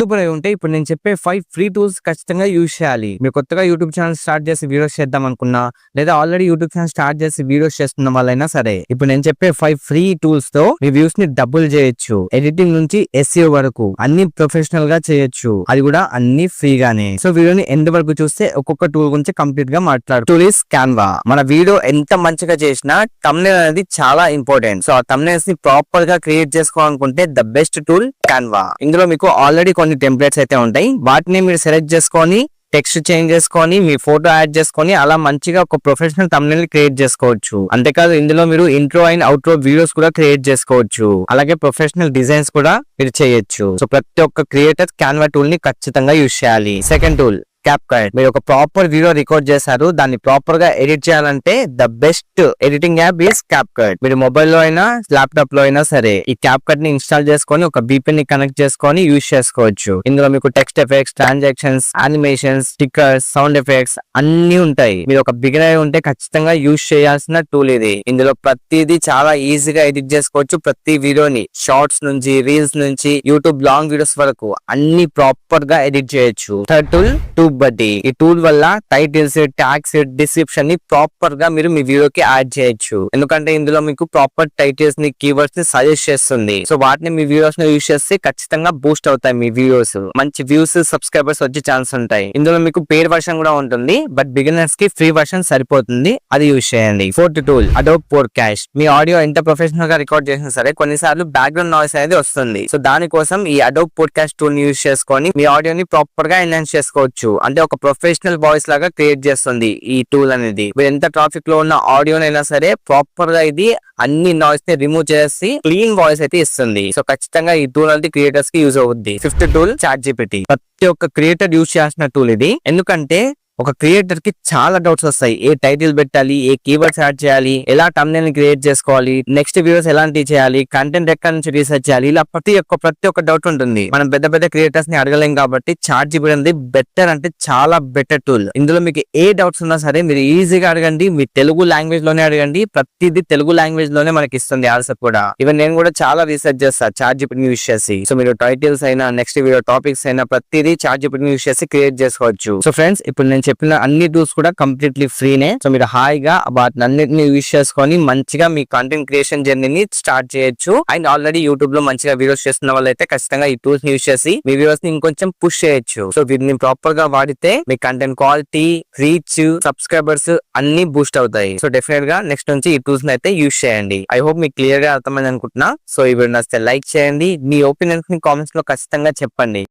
YouTuber అయి ఉంటే ఇప్పుడు నేను చెప్పే ఫైవ్ ఫ్రీ టూల్స్ ఖచ్చితంగా యూజ్ చేయాలి. మీరు కొత్తగా యూట్యూబ్ ఛానల్ స్టార్ట్ చేసి వీడియోస్ చేద్దాం అనుకున్నా లేదా ఆల్రెడీ యూట్యూబ్ ఛానల్ స్టార్ట్ చేసి వీడియోస్ చేస్తున్న వాళ్ళైనా సరే ఇప్పుడు నేను చెప్పే ఫైవ్ ఫ్రీ టూల్స్తో మీ వ్యూస్ని డబుల్ చేయొచ్చు. ఎడిటింగ్ నుంచి ఎస్ఈఓ వరకు అన్ని ప్రొఫెషనల్గా చేయొచ్చు. అది కూడా అన్ని ఫ్రీగానే సో వీడియోని ఎండ్ వరకు చూస్తే ఒక్కొక్క టూల్ గురించి కంప్లీట్గా మాట్లాడు. టూల్ ఇస్ క్యాన్వా మన వీడియో ఎంత మంచిగా చేసినా తమ్నేల్ అనేది చాలా ఇంపార్టెంట్ సో ఆ తమ్నేల్స్ని ప్రాపర్గా క్రియేట్ చేసుకోవాలనుకుంటే ద బెస్ట్ టూల్ క్యాన్వా ఇందులో మీకు ఆల్రెడీ కొన్ని టెంప్లెట్స్ అయితే ఉంటాయి. వాటిని మీరు సెలెక్ట్ చేసుకొని టెక్స్ట్ చేంజ్ చేసుకొని మీ ఫోటో యాడ్ చేసుకొని అలా మంచిగా ఒక ప్రొఫెషనల్ తమ్నేల్ క్రియేట్ చేసుకోవచ్చు. అంతేకాదు ఇందులో మీరు ఇంట్రో అండ్ అవుట్రో వీడియోస్ కూడా క్రియేట్ చేసుకోవచ్చు. అలాగే ప్రొఫెషనల్ డిజైన్స్ కూడా మీరు చేయొచ్చు. సో ప్రతి ఒక్క క్రియేటర్ క్యాన్వా టూల్ని ఖచ్చితంగా యూజ్ చేయాలి. సెకండ్ టూల్ క్యాప్ కట్ మీరు ఒక ప్రాపర్ వీడియో రికార్డ్ చేశారు దాన్ని ప్రాపర్గా ఎడిట్ చేయాలంటే the best editing app is CapCut మీరు మొబైల్లో అయినా ల్యాప్టాప్లో అయినా సరే ఈ క్యాప్ కట్ని ఇన్స్టాల్ చేసుకొని ఒక బీపీ ని కనెక్ట్ చేసుకొని యూజ్ చేసుకోవచ్చు. ఇందులో మీకు text effects transactions animations stickers sound effects అన్ని ఉంటాయి. మీరు ఒక బిగినర్ ఉంటే ఖచ్చితంగా యూజ్ చేయాల్సిన టూల్ ఇది. ఇందులో ప్రతిదీ చాలా ఈజీగా ఎడిట్ చేసుకోవచ్చు. ప్రతి వీడియోని షార్ట్స్ నుంచి రీల్స్ నుంచి యూట్యూబ్ లాంగ్ వీడియోస్ వరకు అన్ని ప్రాపర్గా ఎడిట్ చేయొచ్చు. థర్డ్ టూల్ టూ టూబ్ బట్టి ఈ టూల్ వల్ల టైటిల్స్ ట్యాగ్స్ డిస్క్రిప్షన్ని ప్రాపర్గా మీరు మీ వీడియోకి యాడ్ చేయొచ్చు. ఎందుకంటే ఇందులో మీకు ప్రాపర్ టైటిల్స్ని కీవర్డ్స్ని సజెస్ట్ చేస్తుంది. సో వాటిని మీ వీడియోస్ని యూస్ చేస్తే ఖచ్చితంగా బూస్ట్ అవుతాయి మీ వీడియోస్ మంచి వ్యూస్ సబ్స్క్రైబర్స్ వచ్చే ఛాన్స్ ఉంటాయి. ఇందులో మీకు పేడ్ వర్షన్ కూడా ఉంటుంది. బట్ బిగినర్స్కి ఫ్రీ వర్షన్ సరిపోతుంది. అది యూస్ చేయండి. ఫోర్త్ టూల్ అడోబ్ క్యాష్ మీ ఆడియో ఎంత ప్రొఫెషనల్గా రికార్డ్ చేసినా సరే కొన్నిసార్లు బ్యాక్గ్రౌండ్ నాయిస్ అనేది వస్తుంది. సో దానికోసం ఈ అడోబ్ పోడ్కాస్ట్ టూల్ని యూస్ చేసుకొని మీ ఆడియోని ప్రాపర్గా ఎన్హాన్స్ చేసుకోవచ్చు. అంటే ఒక ప్రొఫెషనల్ వాయిస్ లాగా క్రియేట్ చేస్తుంది ఈ టూల్ అనేది. మీరు ఎంత ట్రాఫిక్లో ఉన్న ఆడియోనైనా సరే ప్రాపర్గా ఇది అన్ని నాయిస్ని రిమూవ్ చేసి క్లీన్ వాయిస్ అయితే ఇస్తుంది. సో ఖచ్చితంగా ఈ టూల్ అనేది క్రియేటర్స్కి యూజ్ అవుద్ది. ఫిఫ్త్ టూల్ చాట్ జీపీటీ ప్రతి ఒక్క క్రియేటర్ యూజ్ చేసిన టూల్ ఇది. ఎందుకంటే ఒక క్రియేటర్కి చాలా డౌట్స్ వస్తాయి. ఏ టైటిల్ పెట్టాలి? ఏ కీవర్డ్స్ యాడ్ చేయాలి? ఎలా టమ్నెల్ క్రియేట్ చేసుకోవాలి? నెక్స్ట్ వ్యూస్ ఎలాంటి చేయాలి? కంటెంట్ ఎక్కడ నుంచి రీసెర్చ్ చేయాలి? ఇలా ప్రతి ఒక్క ప్రతి ఒక్క డౌట్ ఉంటుంది. మనం పెద్ద పెద్ద క్రియేటర్స్ని అడగలేం కాబట్టి చార్ట్ జీపీ అనేది బెటర్ అంటే చాలా బెటర్ టూల్ ఇందులో మీకు ఏ డౌట్స్ ఉన్నా సరే మీరు ఈజీగా అడగండి. మీ తెలుగు లాంగ్వేజ్లోనే అడగండి. ప్రతిదీ తెలుగు లాంగ్వేజ్లోనే మనకి ఇస్తుంది ఆన్సర్ కూడా. ఈవెన్ నేను కూడా చాలా రీసెర్చ్ చేస్తా చార్ట్ జీపీని యూస్ చేసి. సో మీరు టైటిల్స్ అయినా నెక్స్ట్ వీడియో టాపిక్స్ అయినా ప్రతిదీ చార్ట్ జీపీని యూస్ చేసి క్రియేట్ చేసుకోవచ్చు. సో ఫ్రెండ్స్ ఇప్పుడు నేను చెప్పిన అన్ని టూల్స్ కూడా కంప్లీట్లీ ఫ్రీనే సో మీరు హాయిగా వాటిని అన్నిటిని యూస్ చేసుకొని మంచిగా మీ కంటెంట్ క్రియేషన్ జర్నీని స్టార్ట్ చేయొచ్చు. అండ్ ఆల్రెడీ యూట్యూబ్లో మంచిగా వీడియోస్ చేస్తున్న వాళ్ళైతే ఖచ్చితంగా ఈ టూల్స్ యూజ్ చేసి మీ వీడియోస్ని ఇంకొంచెం పుష్ చేయొచ్చు. సో వీటిని ప్రాపర్గా వాడితే మీ కంటెంట్ క్వాలిటీ రీచ్ సబ్స్క్రైబర్స్ అన్ని బూస్ట్ అవుతాయి. సో డెఫినెట్గా నెక్స్ట్ నుంచి ఈ టూల్స్ అయితే యూస్ చేయండి. ఐ హోప్ మీకు క్లియర్గా అర్థమైంది అనుకుంటున్నా. సో ఈ వీడియో నచ్చితే లైక్ చేయండి. మీ ఒపీనియన్స్ని కామెంట్స్లో ఖచ్చితంగా చెప్పండి.